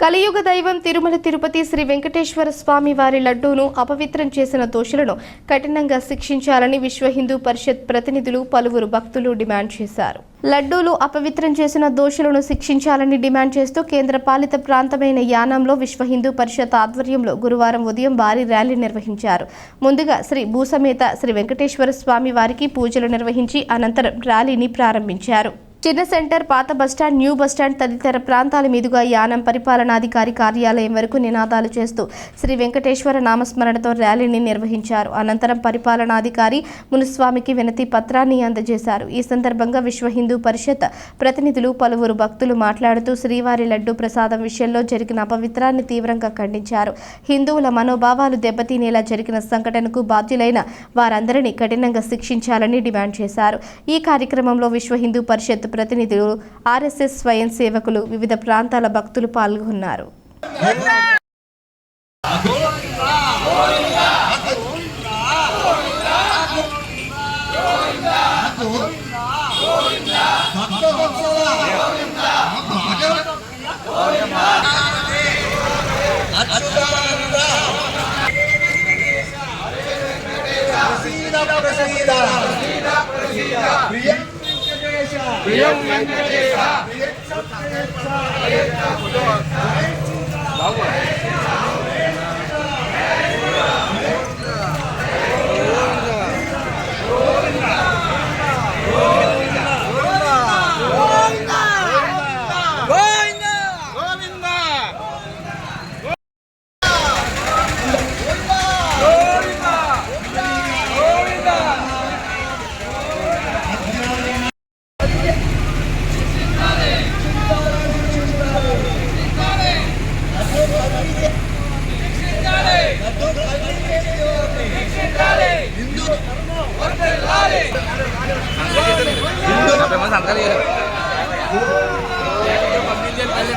కలియుగ దైవం తిరుమల తిరుపతి శ్రీ వెంకటేశ్వర స్వామి వారి లడ్డూను అపవిత్రం చేసిన దోషులను కఠినంగా శిక్షించాలని విశ్వ హిందూ పరిషత్ ప్రతినిధులు పలువురు భక్తులు డిమాండ్ చేశారు. లడ్డూలు అపవిత్రం చేసిన దోషులను శిక్షించాలని డిమాండ్ చేస్తూ కేంద్ర పాలిత ప్రాంతమైన యానంలో విశ్వ హిందూ పరిషత్ ఆధ్వర్యంలో గురువారం ఉదయం భారీ ర్యాలీ నిర్వహించారు. ముందుగా శ్రీ భూసమేత శ్రీ వెంకటేశ్వర స్వామి వారికి పూజలు నిర్వహించి అనంతరం ర్యాలీని ప్రారంభించారు. చిన్న సెంటర్ పాత బస్టాండ్ న్యూ బస్టాండ్ తదితర ప్రాంతాల మీదుగా యానం పరిపాలనాధికారి కార్యాలయం వరకు నినాదాలు చేస్తూ శ్రీ వెంకటేశ్వర నామస్మరణతో ర్యాలీని నిర్వహించారు. అనంతరం పరిపాలనాధికారి మునుస్వామికి వినతి పత్రాన్ని అందజేశారు. ఈ సందర్భంగా విశ్వ హిందూ పరిషత్ ప్రతినిధులు పలువురు భక్తులు మాట్లాడుతూ శ్రీవారి లడ్డు ప్రసాదం విషయంలో జరిగిన అపవిత్రాన్ని తీవ్రంగా ఖండించారు. హిందువుల మనోభావాలు దెబ్బతీనేలా జరిగిన సంఘటనకు బాధ్యులైన వారందరినీ కఠినంగా శిక్షించాలని డిమాండ్ చేశారు. ఈ కార్యక్రమంలో విశ్వ హిందూ పరిషత్ ప్రతినిధులు ఆర్ఎస్ఎస్ స్వయం సేవకులు వివిధ ప్రాంతాల భక్తులు పాల్గొన్నారు. ప్రియం వెంకటేశ సంతకాలు పంపించాలి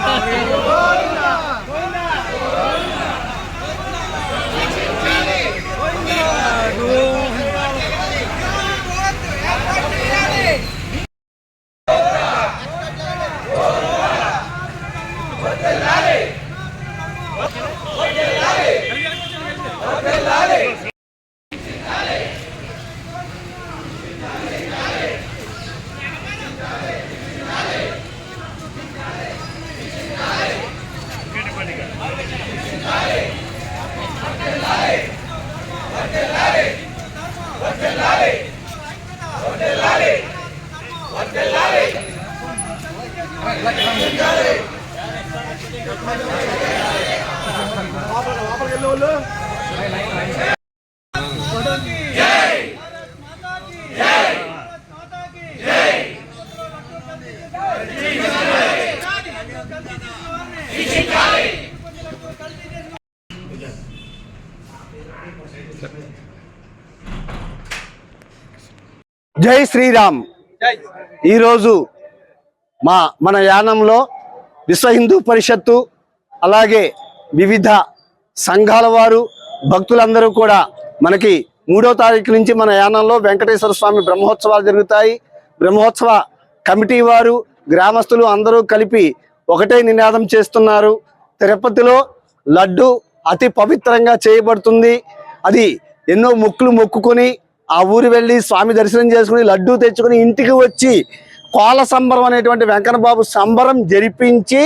జై శ్రీరామ్. ఈరోజు మా మన యానంలో విశ్వ హిందూ పరిషత్తు అలాగే వివిధ సంఘాల వారు భక్తులందరూ కూడా మనకి మూడో తారీఖు నుంచి మన యానంలో వెంకటేశ్వర స్వామి బ్రహ్మోత్సవాలు జరుగుతాయి. బ్రహ్మోత్సవ కమిటీ వారు గ్రామస్తులు అందరూ కలిపి ఒకటే నినాదం చేస్తున్నారు. తిరుపతిలో లడ్డు అతి పవిత్రంగా చేయబడుతుంది. అది ఎన్నో మొక్కులు మొక్కుకొని ఆ ఊరు వెళ్ళి స్వామి దర్శనం చేసుకుని లడ్డు తెచ్చుకొని ఇంటికి వచ్చి కోల సంబరం అనేటువంటి వెంకన్నబాబు సంబరం జరిపించి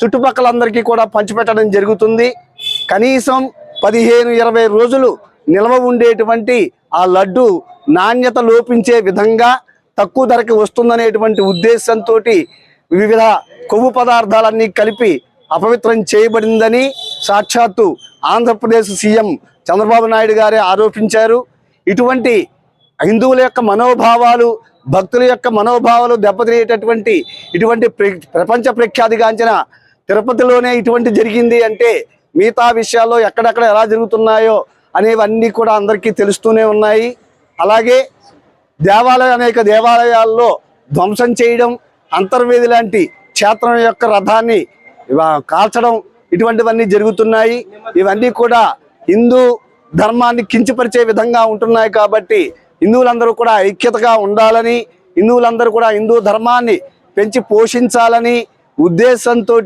చుట్టుపక్కలందరికీ కూడా పంచిపెట్టడం జరుగుతుంది. కనీసం పదిహేను ఇరవై రోజులు నిల్వ ఉండేటువంటి ఆ లడ్డు నాణ్యత లోపించే విధంగా తక్కువ ధరకి వస్తుందనేటువంటి ఉద్దేశంతో వివిధ కొవ్వు పదార్థాలన్నీ కలిపి అపవిత్రం చేయబడిందని సాక్షాత్తు ఆంధ్రప్రదేశ్ సీఎం చంద్రబాబు నాయుడు గారే ఆరోపించారు. ఇటువంటి హిందువుల యొక్క మనోభావాలు భక్తుల యొక్క మనోభావాలు దెబ్బతినేటటువంటి ఇటువంటి ప్ర- ప్రపంచ ప్రఖ్యాతిగాంచిన తిరుపతిలోనే ఇటువంటి జరిగింది అంటే మిగతా విషయాల్లో ఎక్కడెక్కడ ఎలా జరుగుతున్నాయో అనేవన్నీ కూడా అందరికీ తెలుస్తూనే ఉన్నాయి. అలాగే దేవాలయ అనేక దేవాలయాల్లో ధ్వంసం చేయడం అంతర్వేది లాంటి క్షేత్రం యొక్క రథాన్ని కాల్చడం ఇటువంటివన్నీ జరుగుతున్నాయి. ఇవన్నీ కూడా హిందూ ధర్మాన్ని కించపరిచే విధంగా ఉంటున్నాయి కాబట్టి హిందువులందరూ కూడా ఐక్యతగా ఉండాలని హిందువులందరూ కూడా హిందూ ధర్మాన్ని పెంచి పోషించాలని ఉద్దేశంతో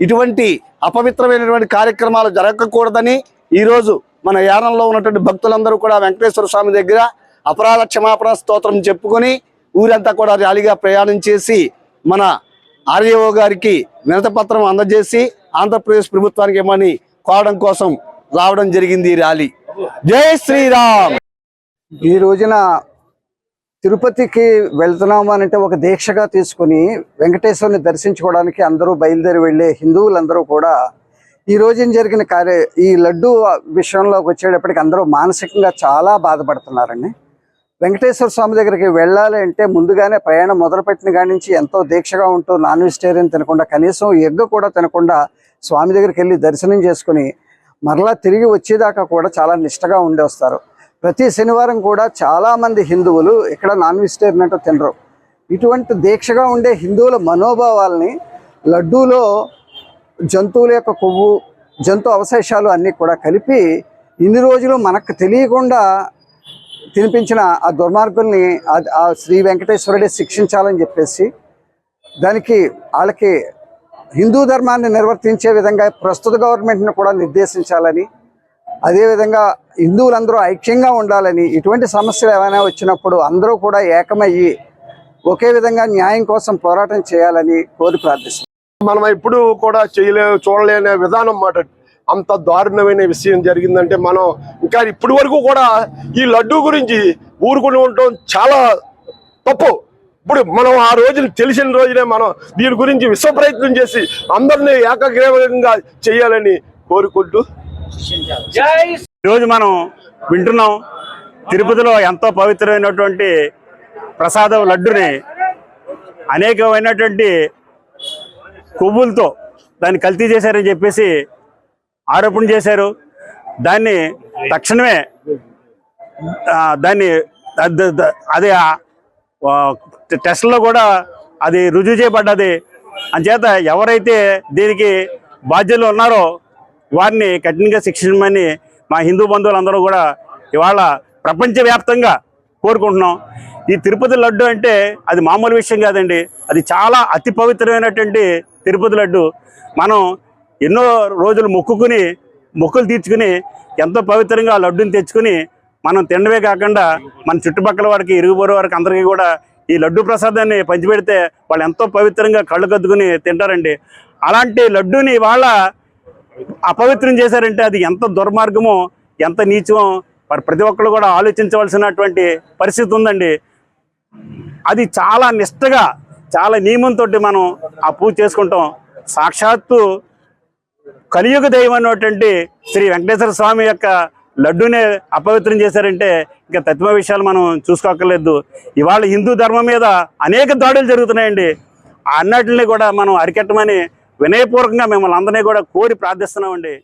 ఇటువంటి అపవిత్రమైనటువంటి కార్యక్రమాలు జరగకూడదని ఈరోజు మన యానంలో ఉన్నటువంటి భక్తులందరూ కూడా వెంకటేశ్వర స్వామి దగ్గర అపరాధ క్షమాపణ స్తోత్రం చెప్పుకొని ఊరంతా కూడా ర్యాలీగా ప్రయాణం చేసి మన ఆర్యఓ గారికి వినతపత్రం అందజేసి ఆంధ్రప్రదేశ్ ప్రభుత్వానికి ఇవ్వమని కోరడం కోసం రావడం జరిగింది ఈ ర్యాలీ. జై శ్రీరామ్! ఈ రోజున తిరుపతికి వెళ్తున్నాము అని అంటే ఒక దీక్షగా తీసుకుని వెంకటేశ్వరుని దర్శించుకోవడానికి అందరూ బయలుదేరి వెళ్ళే హిందువులందరూ కూడా ఈ రోజున జరిగిన కార్య ఈ లడ్డు విషయంలోకి వచ్చేటప్పటికి అందరూ మానసికంగా చాలా బాధపడుతున్నారండి. వెంకటేశ్వర స్వామి దగ్గరికి వెళ్ళాలి అంటే ముందుగానే ప్రయాణం మొదలుపెట్టిన కాడి నుంచి ఎంతో దీక్షగా ఉంటూ నాన్ వెజిటేరియన్ తినకుండా కనీసం ఎగ్ కూడా తినకుండా స్వామి దగ్గరికి వెళ్ళి దర్శనం చేసుకుని మరలా తిరిగి వచ్చేదాకా కూడా చాలా నిష్టగా ఉండి వస్తారు. ప్రతి శనివారం కూడా చాలామంది హిందువులు ఇక్కడ నాన్ వెజిటేరియన్ అంటూ తినరు. ఇటువంటి దీక్షగా ఉండే హిందువుల మనోభావాల్ని లడ్డూలో జంతువుల యొక్క కొవ్వు జంతు అవశేషాలు అన్నీ కూడా కలిపి ఇన్ని రోజులు మనకు తెలియకుండా తినిపించిన ఆ దుర్మార్గుల్ని ఆ- ఆ శ్రీ వెంకటేశ్వరుడే శిక్షించాలని చెప్పేసి దానికి వాళ్ళకి హిందూ ధర్మాన్ని నిర్వర్తించే విధంగా ప్రస్తుత గవర్నమెంట్ని కూడా నిర్దేశించాలని అదేవిధంగా హిందువులందరూ ఐక్యంగా ఉండాలని ఇటువంటి సమస్యలు ఏమైనా వచ్చినప్పుడు అందరూ కూడా ఏకమయ్యి ఒకే విధంగా న్యాయం కోసం పోరాటం చేయాలని కోరి ప్రార్థిస్తున్నాం. మనం ఇప్పుడు కూడా చేయలే చూడలేని విధానం మాట. అంత దారుణమైన విషయం జరిగిందంటే మనం ఇంకా ఇప్పటి వరకు కూడా ఈ లడ్డు గురించి ఊరుకుని ఉండటం చాలా తప్పు. ఇప్పుడు మనం ఆ రోజున తెలిసిన రోజునే మనం దీని గురించి విశ్వ ప్రయత్నం చేసి అందరినీ ఏకగ్రీవంగా చేయాలని కోరుకుంటూ ఈరోజు మనం వింటున్నాం తిరుపతిలో ఎంతో పవిత్రమైనటువంటి ప్రసాదం లడ్డుని అనేకమైనటువంటి కొవ్వులతో దాన్ని కల్తీ చేశారని చెప్పేసి ఆరోపణ చేశారు. దాన్ని తక్షణమే దాన్ని అద్- టెస్ట్లో కూడా అది రుజువు చేయబడ్డది. అంచేత ఎవరైతే దీనికి బాధ్యులు ఉన్నారో వారిని కఠినంగా శిక్షించమని మా హిందూ బంధువులందరూ కూడా ఇవాళ ప్రపంచవ్యాప్తంగా కోరుకుంటున్నాం. ఈ తిరుపతి లడ్డు అంటే అది మామూలు విషయం కాదండి. అది చాలా అతి పవిత్రమైనటువంటి తిరుపతి లడ్డు. మనం ఎన్నో రోజులు మొక్కుకుని మొక్కులు తీర్చుకుని ఎంతో పవిత్రంగా ఆ లడ్డుని తెచ్చుకుని మనం తినడమే కాకుండా మన చుట్టుపక్కల వారికి ఇరుగుపొరు వారికి అందరికీ కూడా ఈ లడ్డు ప్రసాదాన్ని పంచిపెడితే వాళ్ళు ఎంతో పవిత్రంగా కళ్ళు కద్దుకుని తింటారండి. అలాంటి లడ్డూని వాళ్ళ అపవిత్రం చేశారంటే అది ఎంత దుర్మార్గమో ఎంత నీచమో మరి ప్రతి ఒక్కరు కూడా ఆలోచించవలసినటువంటి పరిస్థితి ఉందండి. అది చాలా నిష్టగా చాలా నియమంతో మనం ఆ పూజ చేసుకుంటాం. సాక్షాత్తు కలియుగ దైవం అన్నటువంటి శ్రీ వెంకటేశ్వర స్వామి యొక్క లడ్డూనే అపవిత్రం చేశారంటే ఇంకా తత్వ విషయాలు మనం చూసుకోక్కర్లేదు ఇవాళ హిందూ ధర్మం మీద అనేక దాడులు జరుగుతున్నాయండి. అన్నటిని కూడా మనం అరికట్టమని వినయపూర్వకంగా మిమ్మల్ని అందరినీ కూడా కోరి ప్రార్థిస్తున్నామండి.